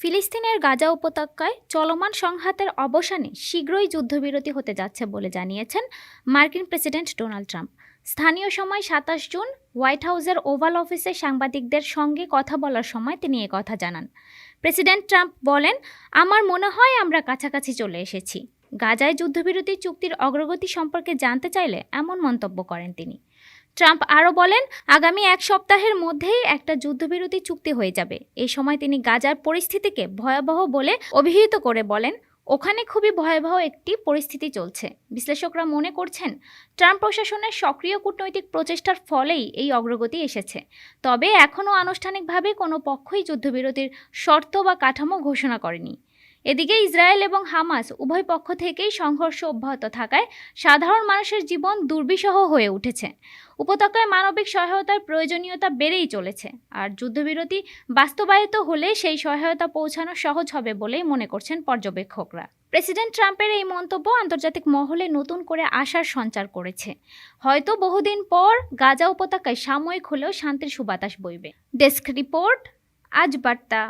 ফিলিস্তিনের গাজা উপত্যকায় চলমান সংঘাতের অবসানে শীঘ্রই যুদ্ধবিরতি হতে যাচ্ছে বলে জানিয়েছেন মার্কিন প্রেসিডেন্ট ডোনাল্ড ট্রাম্প। স্থানীয় সময় সাতাশ জুন হোয়াইট হাউসের ওভাল অফিসে সাংবাদিকদের সঙ্গে কথা বলার সময় তিনি কথা জানান। প্রেসিডেন্ট ট্রাম্প বলেন, আমার মনে হয় আমরা কাছাকাছি চলে এসেছি। গাজায় যুদ্ধবিরতি চুক্তির অগ্রগতি সম্পর্কে জানতে চাইলে এমন মন্তব্য করেন তিনি। ট্রাম্প আরও বলেন, আগামী এক সপ্তাহের মধ্যেই একটা যুদ্ধবিরতি চুক্তি হয়ে যাবে। এই সময় তিনি গাজার পরিস্থিতিকে ভয়াবহ বলে অভিহিত করে বলেন, ওখানে খুবই ভয়াবহ একটি পরিস্থিতি চলছে। বিশ্লেষকরা মনে করছেন, ট্রাম্প প্রশাসনের সক্রিয় কূটনৈতিক প্রচেষ্টার ফলেই এই অগ্রগতি এসেছে। তবে এখনও আনুষ্ঠানিকভাবে কোনো পক্ষই যুদ্ধবিরতির শর্ত বা কাঠামো ঘোষণা করেনি। এদিকে ইসরায়েল এবং হামাস উভয় পক্ষ থেকেই সংঘর্ষ অব্যাহত থাকায় সাধারণ মানুষের জীবন দুর্বিষহ হয়ে উঠেছে। উপত্যকায় মানবিক সহায়তার প্রয়োজনীয়তা বেড়েই চলেছে আর যুদ্ধবিরতি বাস্তবায়িত হলে সেই সহায়তা পৌঁছানো সহজ হবে বলেই মনে করছেন পর্যবেক্ষকরা। প্রেসিডেন্ট ট্রাম্পের এই মন্তব্য আন্তর্জাতিক মহলে নতুন করে আশার সঞ্চার করেছে। হয়তো বহুদিন পর গাজা উপত্যকায় সাময়িক হলেও শান্তির সুবাতাস বইবে। ডেস্ক রিপোর্ট, আজ বার্তা।